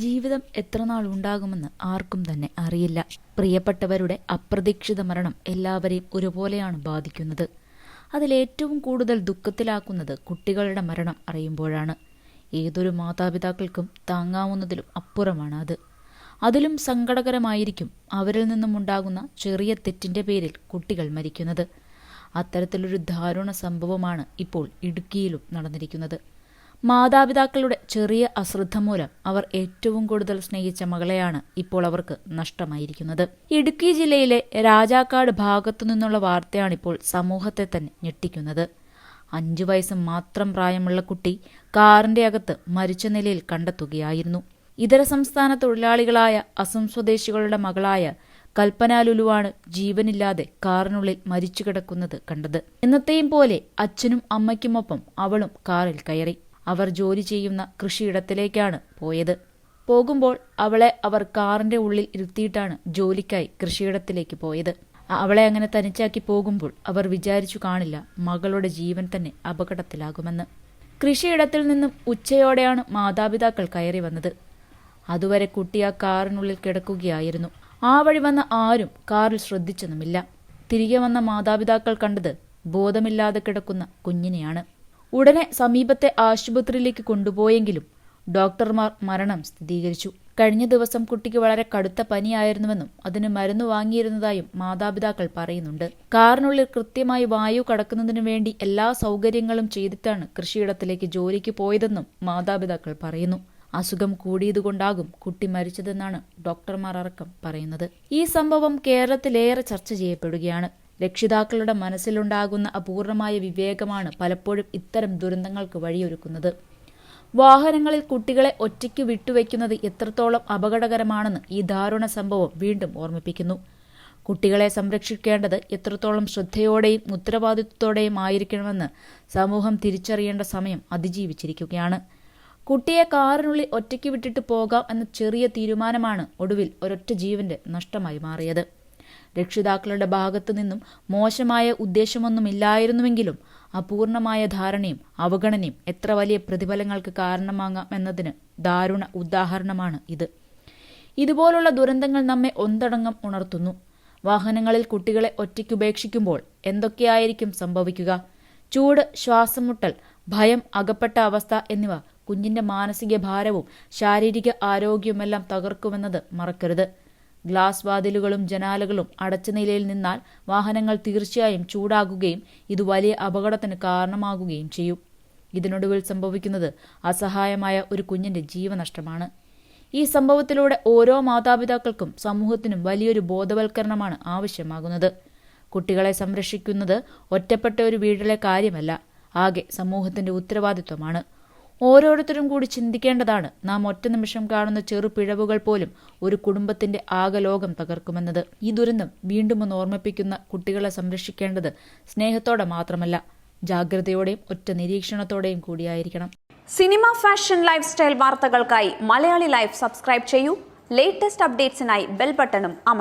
ജീവിതം എത്ര നാൾ ഉണ്ടാകുമെന്ന് ആർക്കും തന്നെ അറിയില്ല. പ്രിയപ്പെട്ടവരുടെ അപ്രതീക്ഷിത മരണം എല്ലാവരെയും ഒരുപോലെയാണ് ബാധിക്കുന്നത്. അതിലേറ്റവും കൂടുതൽ ദുഃഖത്തിലാക്കുന്നത് കുട്ടികളുടെ മരണം അറിയുമ്പോഴാണ്. ഏതൊരു മാതാപിതാക്കൾക്കും താങ്ങാവുന്നതിലും അപ്പുറമാണ് അത്. അതിലും സങ്കടകരമായിരിക്കും അവരിൽ നിന്നും ഉണ്ടാകുന്ന ചെറിയ തെറ്റിന്റെ പേരിൽ കുട്ടികൾ മരിക്കുന്നത്. അത്തരത്തിലൊരു ദാരുണ സംഭവമാണ് ഇപ്പോൾ ഇടുക്കിയിലും നടന്നിരിക്കുന്നത്. മാതാപിതാക്കളുടെ ചെറിയ അശ്രദ്ധ മൂലം അവർ ഏറ്റവും കൂടുതൽ സ്നേഹിച്ച മകളെയാണ് ഇപ്പോൾ അവർക്ക് നഷ്ടമായിരിക്കുന്നത്. ഇടുക്കി ജില്ലയിലെ രാജാക്കാട് ഭാഗത്തു നിന്നുള്ള വാർത്തയാണിപ്പോൾ സമൂഹത്തെ തന്നെ ഞെട്ടിക്കുന്നത്. അഞ്ചു വയസ്സ് മാത്രം പ്രായമുള്ള കുട്ടി കാറിന്റെ അകത്ത് മരിച്ച നിലയിൽ കണ്ടെത്തുകയായിരുന്നു. ഇതര സംസ്ഥാന തൊഴിലാളികളായ അസം സ്വദേശികളുടെ മകളായ കൽപ്പന ലുലുവാണ് ജീവനില്ലാതെ കാറിനുള്ളിൽ മരിച്ചു കിടക്കുന്നത് കണ്ടത്. എന്നത്തെയും പോലെ അച്ഛനും അമ്മയ്ക്കുമൊപ്പം അവളും കാറിൽ കയറി. അവർ ജോലി ചെയ്യുന്ന കൃഷിയിടത്തിലേക്കാണ് പോയത്. പോകുമ്പോൾ അവളെ അവർ കാറിന്റെ ഉള്ളിൽ ഇരുത്തിയിട്ടാണ് ജോലിക്കായി കൃഷിയിടത്തിലേക്ക് പോയത്. അവളെ അങ്ങനെ തനിച്ചാക്കി പോകുമ്പോൾ അവർ വിചാരിച്ചു കാണില്ല മകളുടെ ജീവൻ തന്നെ അപകടത്തിലാകുമെന്ന്. കൃഷിയിടത്തിൽ നിന്നും ഉച്ചയോടെയാണ് മാതാപിതാക്കൾ കയറി വന്നത്. അതുവരെ കുട്ടി ആ കാറിനുള്ളിൽ കിടക്കുകയായിരുന്നു. ആ വഴി വന്ന ആരും കാറിൽ ശ്രദ്ധിച്ചൊന്നുമില്ല തിരികെ വന്ന മാതാപിതാക്കൾ കണ്ടത് ബോധമില്ലാതെ കിടക്കുന്ന കുഞ്ഞിനെയാണ്. ഉടനെ സമീപത്തെ ആശുപത്രിയിലേക്ക് കൊണ്ടുപോയെങ്കിലും ഡോക്ടർമാർ മരണം സ്ഥിരീകരിച്ചു. കഴിഞ്ഞ ദിവസം കുട്ടിക്ക് വളരെ കടുത്ത പനിയായിരുന്നുവെന്നും അതിന് മരുന്ന് വാങ്ങിയിരുന്നതായും മാതാപിതാക്കൾ പറയുന്നുണ്ട്. കാറിനുള്ളിൽ കൃത്യമായി വായു കടക്കുന്നതിനു വേണ്ടി എല്ലാ സൗകര്യങ്ങളും ചെയ്തിട്ടാണ് കൃഷിയിടത്തിലേക്ക് ജോലിക്ക് പോയതെന്നും മാതാപിതാക്കൾ പറയുന്നു. അസുഖം കൂടിയതുകൊണ്ടാകും കുട്ടി മരിച്ചതെന്നാണ് ഡോക്ടർമാർ അടക്കം പറയുന്നത്. ഈ സംഭവം കേരളത്തിലേറെ ചർച്ച ചെയ്യപ്പെടുകയാണ്. രക്ഷിതാക്കളുടെ മനസ്സിലുണ്ടാകുന്ന അപൂർണമായ വിവേകമാണ് പലപ്പോഴും ഇത്തരം ദുരന്തങ്ങൾക്ക് വഴിയൊരുക്കുന്നത്. വാഹനങ്ങളിൽ കുട്ടികളെ ഒറ്റയ്ക്ക് വിട്ടുവെക്കുന്നത് എത്രത്തോളം അപകടകരമാണെന്ന് ഈ ദാരുണ സംഭവം വീണ്ടും ഓർമ്മിപ്പിക്കുന്നു. കുട്ടികളെ സംരക്ഷിക്കേണ്ടത് എത്രത്തോളം ശ്രദ്ധയോടെയും ഉത്തരവാദിത്വത്തോടെയും ആയിരിക്കണമെന്ന് സമൂഹം തിരിച്ചറിയേണ്ട സമയം അതിജീവിച്ചിരിക്കുകയാണ്. കുട്ടിയെ കാറിനുള്ളിൽ ഒറ്റയ്ക്ക് വിട്ടിട്ട് പോകാം എന്ന ചെറിയ തീരുമാനമാണ് ഒടുവിൽ ഒരൊറ്റ ജീവന്റെ നഷ്ടമായി മാറിയത്. രക്ഷിതാക്കളുടെ ഭാഗത്തു നിന്നും മോശമായ ഉദ്ദേശമൊന്നുമില്ലായിരുന്നുവെങ്കിലും അപൂർണമായ ധാരണയും അവഗണനയും എത്ര വലിയ പ്രതിഫലങ്ങൾക്ക് കാരണമാകാം എന്നതിന് ദാരുണ ഉദാഹരണമാണ് ഇത്. ഇതുപോലുള്ള ദുരന്തങ്ങൾ നമ്മെ ഒന്നടങ്കം ഉണർത്തുന്നു. വാഹനങ്ങളിൽ കുട്ടികളെ ഒറ്റയ്ക്ക് ഉപേക്ഷിക്കുമ്പോൾ എന്തൊക്കെയായിരിക്കും സംഭവിക്കുക? ചൂട് ശ്വാസം മുട്ടൽ ഭയം അകപ്പെട്ട അവസ്ഥ എന്നിവ കുഞ്ഞിന്റെ മാനസിക ഭാരവും ശാരീരിക ആരോഗ്യവുമെല്ലാം തകർക്കുമെന്നത് മറക്കരുത്. ഗ്ലാസ് വാതിലുകളും ജനാലകളും അടച്ച നിലയിൽ നിന്നാൽ വാഹനങ്ങൾ തീർച്ചയായും ചൂടാകുകയും ഇത് വലിയ അപകടത്തിന് കാരണമാകുകയും ചെയ്യും. ഇതിനൊടുവിൽ സംഭവിക്കുന്നത് അസഹായമായ ഒരു കുഞ്ഞിന്റെ ജീവനഷ്ടമാണ്. ഈ സംഭവത്തിലൂടെ ഓരോ മാതാപിതാക്കൾക്കും സമൂഹത്തിനും വലിയൊരു ബോധവൽക്കരണമാണ് ആവശ്യമാകുന്നത്. കുട്ടികളെ സംരക്ഷിക്കുന്നത് ഒറ്റപ്പെട്ട ഒരു വീട്ടിലെ കാര്യമല്ല ആകെ സമൂഹത്തിന്റെ ഉത്തരവാദിത്വമാണ്. ഓരോരുത്തരും കൂടി ചിന്തിക്കേണ്ടതാണ്. നാം ഒറ്റ നിമിഷം കാണുന്ന ചെറു പിഴവുകൾ പോലും ഒരു കുടുംബത്തിന്റെ ആകെ ലോകം തകർക്കുമെന്നത്. ഈ ദുരന്തം വീണ്ടും ഒന്ന് ഓർമ്മിപ്പിക്കുന്ന കുട്ടികളെ സംരക്ഷിക്കേണ്ടത് സ്നേഹത്തോടെ മാത്രമല്ല ജാഗ്രതയോടെയും ഒറ്റ നിരീക്ഷണത്തോടെയും കൂടിയായിരിക്കണം. സിനിമ ഫാഷൻ ലൈഫ് സ്റ്റൈൽ വാർത്തകൾക്കായി മലയാളി ലൈഫ് സബ്സ്ക്രൈബ് ചെയ്യൂ. ലേറ്റസ്റ്റ് അപ്ഡേറ്റ്സിനായി ബെൽ ബട്ടണും അമർ